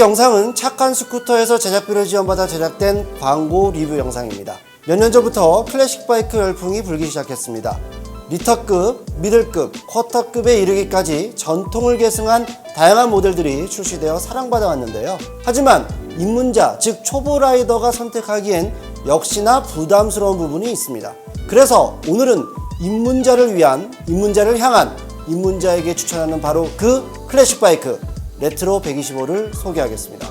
이 영상은 착한 스쿠터에서 제작비를 지원받아 제작된 광고 리뷰 영상입니다. 몇 년 전부터 클래식 바이크 열풍이 불기 시작했습니다. 리터급, 미들급, 쿼터급에 이르기까지 전통을 계승한 다양한 모델들이 출시되어 사랑받아 왔는데요. 하지만 입문자, 즉 초보 라이더가 선택하기엔 역시나 부담스러운 부분이 있습니다. 그래서 오늘은 입문자를 위한, 입문자를 향한 입문자에게 추천하는 바로 그 클래식 바이크 레트로 125를 소개하겠습니다.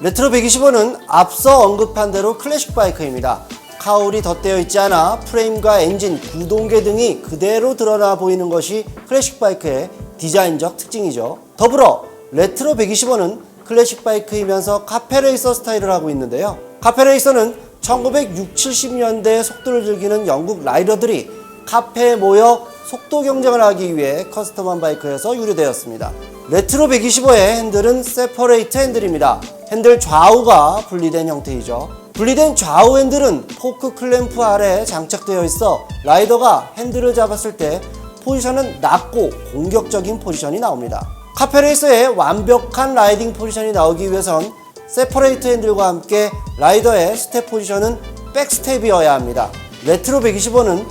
레트로 125는 앞서 언급한 대로 클래식 바이크입니다. 카울이 덧대어 있지 않아 프레임과 엔진, 구동계 등이 그대로 드러나 보이는 것이 클래식 바이크의 디자인적 특징이죠. 더불어 레트로 125는 클래식 바이크이면서 카페레이서 스타일을 하고 있는데요. 카페레이서는 1960, 70년대 속도를 즐기는 영국 라이더들이 카페에 모여 속도 경쟁을 하기 위해 커스텀한 바이크에서 유래되었습니다. 레트로 125의 핸들은 세퍼레이트 핸들입니다. 핸들 좌우가 분리된 형태이죠. 분리된 좌우 핸들은 포크 클램프 아래에 장착되어 있어 라이더가 핸들을 잡았을 때 포지션은 낮고 공격적인 포지션이 나옵니다. 카페레이서의 완벽한 라이딩 포지션이 나오기 위해선 세퍼레이트 핸들과 함께 라이더의 스텝 포지션은 백스텝이어야 합니다. 레트로 125는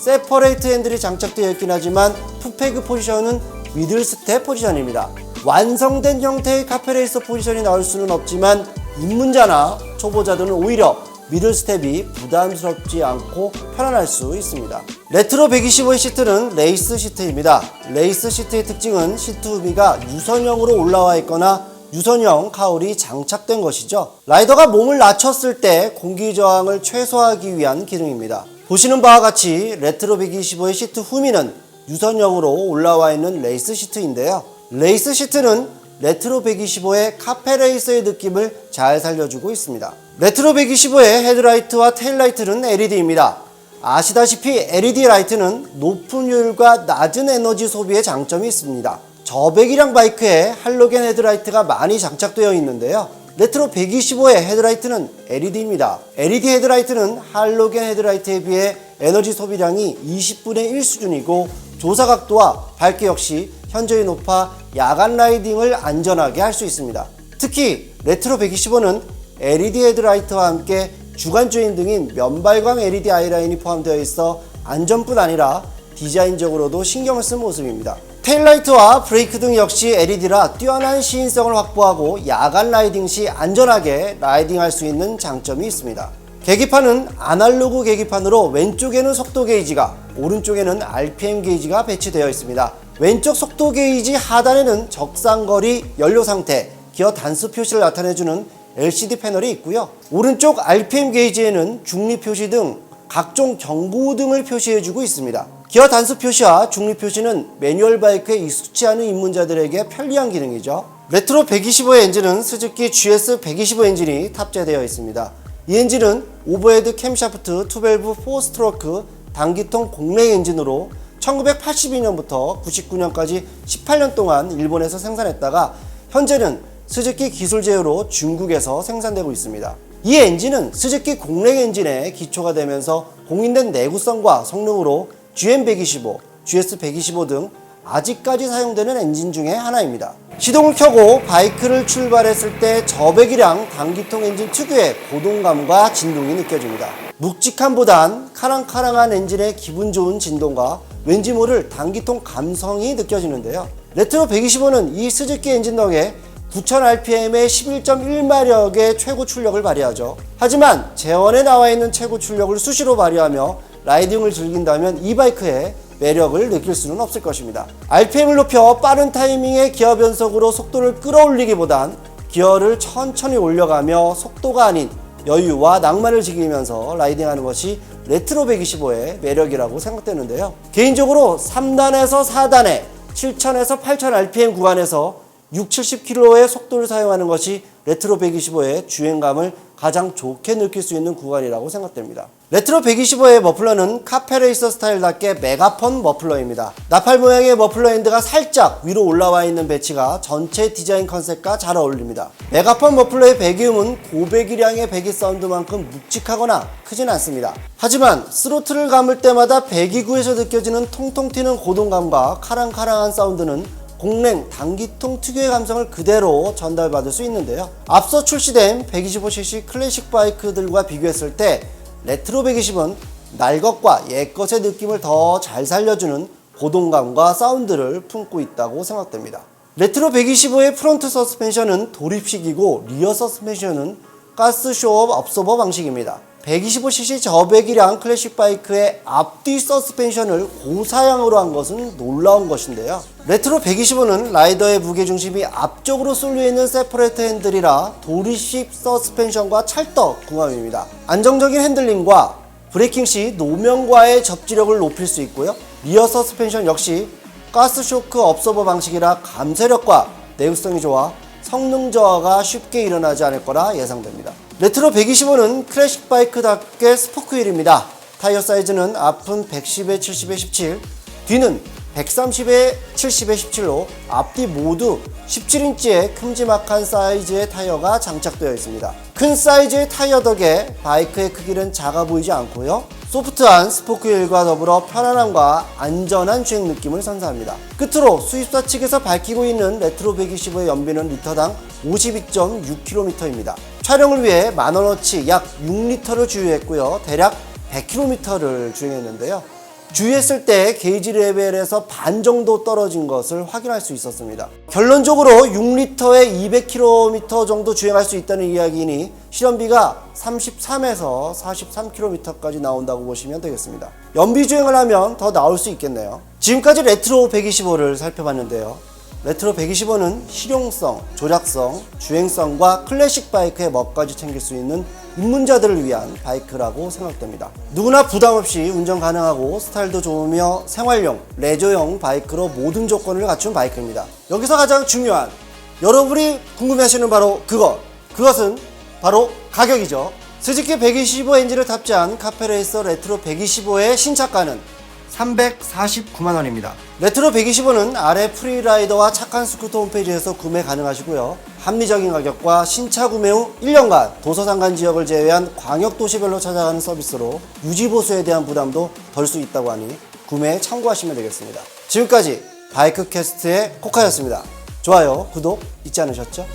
세퍼레이트 핸들이 장착되어 있긴 하지만 풋페그 포지션은 미들 스텝 포지션입니다. 완성된 형태의 카페레이서 포지션이 나올 수는 없지만 입문자나 초보자들은 오히려 미들 스텝이 부담스럽지 않고 편안할 수 있습니다. 레트로 125의 시트는 레이스 시트입니다. 레이스 시트의 특징은 시트 후비가 유선형으로 올라와 있거나 유선형 카울이 장착된 것이죠. 라이더가 몸을 낮췄을 때 공기 저항을 최소화하기 위한 기능입니다. 보시는 바와 같이 레트로 125의 시트 후미는 유선형으로 올라와 있는 레이스 시트인데요. 레이스 시트는 레트로 125의 카페 레이서의 느낌을 잘 살려주고 있습니다. 레트로 125의 헤드라이트와 테일라이트는 LED입니다. 아시다시피 LED 라이트는 높은 효율과 낮은 에너지 소비의 장점이 있습니다. 저배기량 바이크에 할로겐 헤드라이트가 많이 장착되어 있는데요. 레트로 125의 헤드라이트는 LED입니다. LED 헤드라이트는 할로겐 헤드라이트에 비해 에너지 소비량이 20분의 1 수준이고 조사 각도와 밝기 역시 현저히 높아 야간 라이딩을 안전하게 할 수 있습니다. 특히 레트로 125는 LED 헤드라이트와 함께 주간 조인 등인 면발광 LED 아이라인이 포함되어 있어 안전뿐 아니라 디자인적으로도 신경을 쓴 모습입니다. 테일라이트와 브레이크 등 역시 LED라 뛰어난 시인성을 확보하고 야간 라이딩 시 안전하게 라이딩할 수 있는 장점이 있습니다. 계기판은 아날로그 계기판으로 왼쪽에는 속도 게이지가 오른쪽에는 RPM 게이지가 배치되어 있습니다. 왼쪽 속도 게이지 하단에는 적상거리, 연료 상태, 기어 단수 표시를 나타내주는 LCD 패널이 있고요. 오른쪽 RPM 게이지에는 중립 표시 등 각종 경보 등을 표시해주고 있습니다. 기어 단수 표시와 중립 표시는 매뉴얼 바이크에 익숙치 않은 입문자들에게 편리한 기능이죠. 레트로 125의 엔진은 스즈키 GS 125 엔진이 탑재되어 있습니다. 이 엔진은 오버헤드 캠샤프트 투밸브 4스트로크 단기통 공랭 엔진으로 1982년부터 99년까지 18년 동안 일본에서 생산했다가 현재는 스즈키 기술 제휴로 중국에서 생산되고 있습니다. 이 엔진은 스즈키 공랭 엔진에 기초가 되면서 공인된 내구성과 성능으로 GM125, GS125 등 아직까지 사용되는 엔진 중에 하나입니다. 시동을 켜고 바이크를 출발했을 때 저배기량 단기통 엔진 특유의 고동감과 진동이 느껴집니다. 묵직함보단 카랑카랑한 엔진의 기분 좋은 진동과 왠지 모를 단기통 감성이 느껴지는데요. 레트로 125는 이 스즈키 엔진 덕에 9000rpm의 11.1마력의 최고 출력을 발휘하죠. 하지만 재원에 나와 있는 최고 출력을 수시로 발휘하며 라이딩을 즐긴다면 이 바이크의 매력을 느낄 수는 없을 것입니다. RPM을 높여 빠른 타이밍의 기어 변속으로 속도를 끌어올리기보단 기어를 천천히 올려가며 속도가 아닌 여유와 낭만을 즐기면서 라이딩하는 것이 레트로 125의 매력이라고 생각되는데요. 개인적으로 3단에서 4단의 7000에서 8000 rpm 구간에서 6, 70km의 속도를 사용하는 것이 레트로 125의 주행감을 가장 좋게 느낄 수 있는 구간이라고 생각됩니다. 레트로 125의 머플러는 카페레이서 스타일답게 메가펀 머플러입니다. 나팔 모양의 머플러 엔드가 살짝 위로 올라와 있는 배치가 전체 디자인 컨셉과 잘 어울립니다. 메가펀 머플러의 배기음은 고배기량의 배기 사운드만큼 묵직하거나 크진 않습니다. 하지만 스로틀을 감을 때마다 배기구에서 느껴지는 통통 튀는 고동감과 카랑카랑한 사운드는 공랭 단기통 특유의 감성을 그대로 전달받을 수 있는데요. 앞서 출시된 125cc 클래식 바이크들과 비교했을 때 레트로 120은 날것과 옛것의 느낌을 더 잘 살려주는 고동감과 사운드를 품고 있다고 생각됩니다. 레트로 125의 프론트 서스펜션은 도립식이고 리어 서스펜션은 가스 쇼업 업소버 방식입니다. 125cc 저배기량 클래식 바이크의 앞뒤 서스펜션을 고사양으로 한 것은 놀라운 것인데요. 레트로 125는 라이더의 무게중심이 앞쪽으로 쏠려 있는 세퍼레이트 핸들이라 도리식 서스펜션과 찰떡 궁합입니다. 안정적인 핸들링과 브레이킹 시 노면과의 접지력을 높일 수 있고요. 리어 서스펜션 역시 가스 쇼크 업서버 방식이라 감쇄력과 내구성이 좋아 성능 저하가 쉽게 일어나지 않을 거라 예상됩니다. 레트로 125는 클래식 바이크답게 스포크 휠입니다. 타이어 사이즈는 앞은 110에 70에 17, 뒤는 130에 70에 17로 앞뒤 모두 17인치의 큼지막한 사이즈의 타이어가 장착되어 있습니다. 큰 사이즈의 타이어 덕에 바이크의 크기는 작아 보이지 않고요. 소프트한 스포크 휠과 더불어 편안함과 안전한 주행 느낌을 선사합니다. 끝으로 수입사 측에서 밝히고 있는 레트로 125의 연비는 리터당 52.6km입니다. 촬영을 위해 만 원어치 약 6리터를 주유했고요. 대략 100km를 주행했는데요. 주유했을 때 게이지 레벨에서 반 정도 떨어진 것을 확인할 수 있었습니다. 결론적으로 6리터에 200km 정도 주행할 수 있다는 이야기니 실험비가 33에서 43km까지 나온다고 보시면 되겠습니다. 연비 주행을 하면 더 나올 수 있겠네요. 지금까지 레트로 125를 살펴봤는데요. 레트로 125는 실용성, 조작성, 주행성과 클래식 바이크의 멋까지 챙길 수 있는 입문자들을 위한 바이크라고 생각됩니다. 누구나 부담 없이 운전 가능하고 스타일도 좋으며 생활용, 레저용 바이크로 모든 조건을 갖춘 바이크입니다. 여기서 가장 중요한 여러분이 궁금해하시는 바로 그것. 그것은 바로 가격이죠. 스즈키 125 엔진을 탑재한 카페레이서 레트로 125의 신차가는 349만 원입니다. 레트로 125는 아래 프리라이더와 착한 스쿠터 홈페이지에서 구매 가능하시고요. 합리적인 가격과 신차 구매 후 1년간 도서상간 지역을 제외한 광역 도시별로 찾아가는 서비스로 유지 보수에 대한 부담도 덜 수 있다고 하니 구매에 참고하시면 되겠습니다. 지금까지 바이크 캐스트의 코카였습니다. 좋아요, 구독 잊지 않으셨죠?